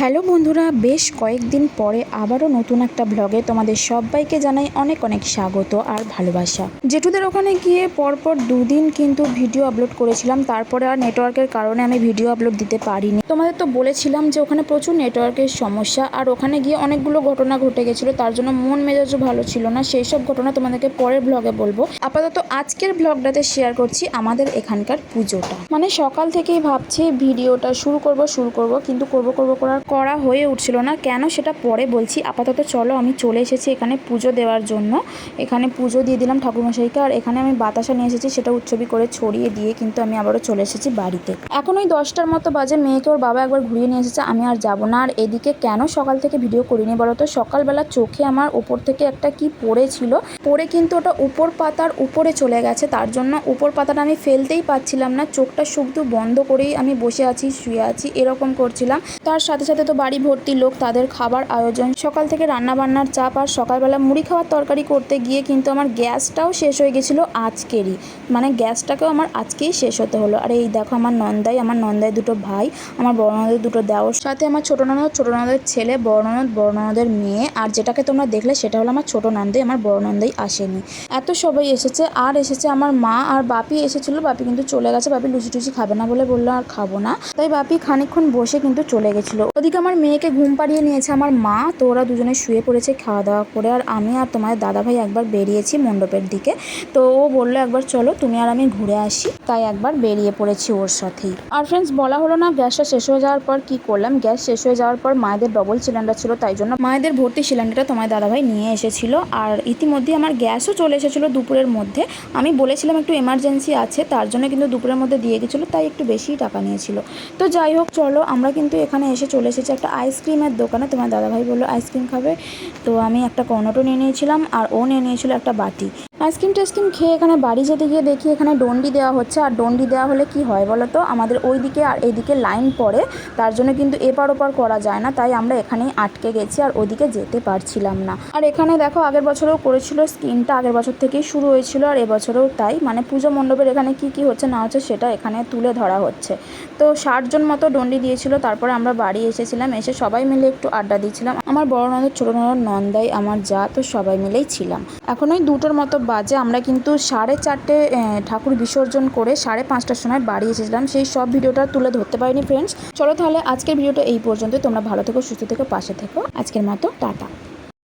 Hello বন্ধুরা, বেশ কয়েকদিন পরে আবারও নতুন একটা ব্লগে তোমাদের সবাইকে জানাই অনেক অনেক স্বাগত আর ভালোবাসা। জেঠুদের ওখানে গিয়ে পরপর দুদিন কিন্তু ভিডিও আপলোড করেছিলাম, তারপরে আর নেটওয়ার্কের কারণে আমি ভিডিও আপলোড দিতে পারিনি। তোমাদের তো বলেছিলাম যে ওখানে প্রচুর নেটওয়ার্কের সমস্যা, আর ওখানে গিয়ে অনেকগুলো ঘটনা ঘটে গেছিল, তার জন্য মন মেজাজও ভালো ছিল না সেই সব ঘটনা তোমাদেরকে পরের ব্লগে বলব। আপাতত আজকের ব্লগটাতে শেয়ার করছি আমাদের এখানকার পুজোটা। মানে সকাল থেকেই ভাবছি ভিডিওটা শুরু করব শুরু করব, কিন্তু করব করব, করার করা হয়ে উঠছিল না। কেন সেটা পরে বলছি। আপাতত চলো, আমি চলে এসেছি এখানে পুজো দেওয়ার জন্য। এখানে পুজো দিয়ে দিলাম ঠাকুরমশাইকে। আর এখানে আমি বাতাসা নিয়ে এসেছি, সেটা উৎসবই করে ছড়িয়ে দিয়ে কিন্তু আমি আবারও চলে এসেছি বাড়িতে। এখন ওই দশটার মতো বাজে, মেয়েকে ওর বাবা একবার ঘুরিয়ে নিয়ে এসেছে, আমি আর যাব না। আর এদিকে কেন সকাল থেকে ভিডিও করিনি বলো তো? সকালবেলা চোখে আমার ওপর থেকে একটা কি পড়েছিল। পড়ে কিন্তু ওটা উপর পাতার উপরে চলে গেছে। তার জন্য উপর পাতাটা আমি ফেলতেই পাচ্ছিলাম না। চোখটা শুধু বন্ধ করেই আমি বসে আছি, শুয়ে আছি, এরকম করছিলাম। তার সাথে সাথে তো বাড়ি ভর্তি লোক, তাদের খাবার আয়োজন। সকাল থেকে রান্না বান্নার চাপ আর সকালবেলা মুড়ি খাওয়ার তরকারি করতে গিয়ে কিন্তু আমার গ্যাসটাও শেষ হয়ে গেছিল আজকেরই। মানে গ্যাসটাকেও আমার আজকেই শেষ হতে হলো। আর এই দেখো আমার নন্দাই আমার নন্দাই দুটো ভাই, আমার বড় দুটো দেওর, সাথে আমার ছোটো ননদ, ছোটো ননদের ছেলে, বড় ননদ মেয়ে, আর যেটাকে তোমরা দেখলে সেটা হলো আমার ছোটো নন্দাই আমার বড় নন্দাই আসেনি। এত সবাই এসেছে, আর এসেছে আমার মা আর বাপি এসেছিল, বাপি কিন্তু চলে গেছে, বাপি লুচি টুচি খাবে না বলে বলল আর খাব না। তাই বাপি খানিকক্ষণ বসে কিন্তু চলে গেছিল। ওদিকে আমার মেয়েকে ঘুম পাড়িয়ে নিয়েছে। আমার মা, তো ওরা দুজনে শুয়ে পড়েছে খাওয়া দাওয়া করে। আর আমি আর তোমার দাদাভাই একবার বেরিয়েছি মণ্ডপের দিকে। তো ও বলল একবার চলো, তুমি আর আমি ঘুরে আসি। তাই একবার বেরিয়ে পড়েছি ওর সাথেই। আর ফ্রেন্ডস বলা হলো না, গ্যাসটা শেষ হয়ে যাওয়ার পর কি করলাম? গ্যাস শেষ হয়ে যাওয়ার পর মায়েদের ডবল সিলিন্ডার ছিল, তাই জন্য মায়েদের ভর্তি সিলিন্ডারটা তোমার দাদাভাই নিয়ে এসেছিল। আর ইতিমধ্যে আমার গ্যাসও চলে এসেছিল দুপুরের মধ্যে। আমি বলেছিলাম একটু এমার্জেন্সি আছে, তার জন্য কিন্তু দুপুরের মধ্যে দিয়ে গেছিল, তাই একটু বেশিই টাকা নিয়েছিল। তো যাই হোক, চলো, আমরা কিন্তু এখানে এসে চলে এসেছি একটা আইসক্রিমের দোকানে, তোমার দাদাভাই বলল, আইসক্রিম খাবে? তো আমি একটা কর্নটো নিয়ে নিয়েছিলাম আর ও নিয়ে নিয়েছিল একটা বাটি। আইসক্রিম টাইসক্রিম খেয়ে এখানে বাড়ি যেতে গিয়ে দেখি এখানে ডন্ডি দেওয়া হচ্ছে। আর ডন্ডি দেওয়া হলে কি হয় বলো তো? আমাদের ওই দিকে আর এদিকে লাইন পড়ে, তার জন্য কিন্তু এপার ওপার করা যায় না। তাই আমরা এখানেই আটকে গেছি আর ওইদিকে যেতে পারছিলাম না। আর এখানে দেখো আগের বছরেও করেছিল স্কিনটা, আগের বছর থেকেই শুরু হয়েছিল আর এবছরেও তাই। মানে পুজো মণ্ডপের এখানে কি কি হচ্ছে না হচ্ছে সেটা এখানে তুলে ধরা হচ্ছে। তো ষাটজন মতো ডন্ডি দিয়েছিল, তারপরে আমরা বাড়ি এসেছিলাম, এসে সবাই মিলে একটু আড্ডা দিয়েছিলাম। আমার বড় ননদ, ছোটো ননদ নন্দাই, আমার যা, তো সবাই মিলেই ছিলাম। এখন ওই দুটোর মতো বাজে আমরা কিন্তু সাড়ে চারটে ঠাকুর বিসর্জন করে সাড়ে পাঁচটার সময় বাড়ি এসেছিলাম। সেই সব ভিডিওটা তুলে ধরতে পারিনি ফ্রেন্ডস চলো তাহলে আজকের ভিডিওটা এই পর্যন্ত তোমরা ভালো থেকো, সুস্থ থেকো, পাশে থেকো। আজকের মতো, টাটা।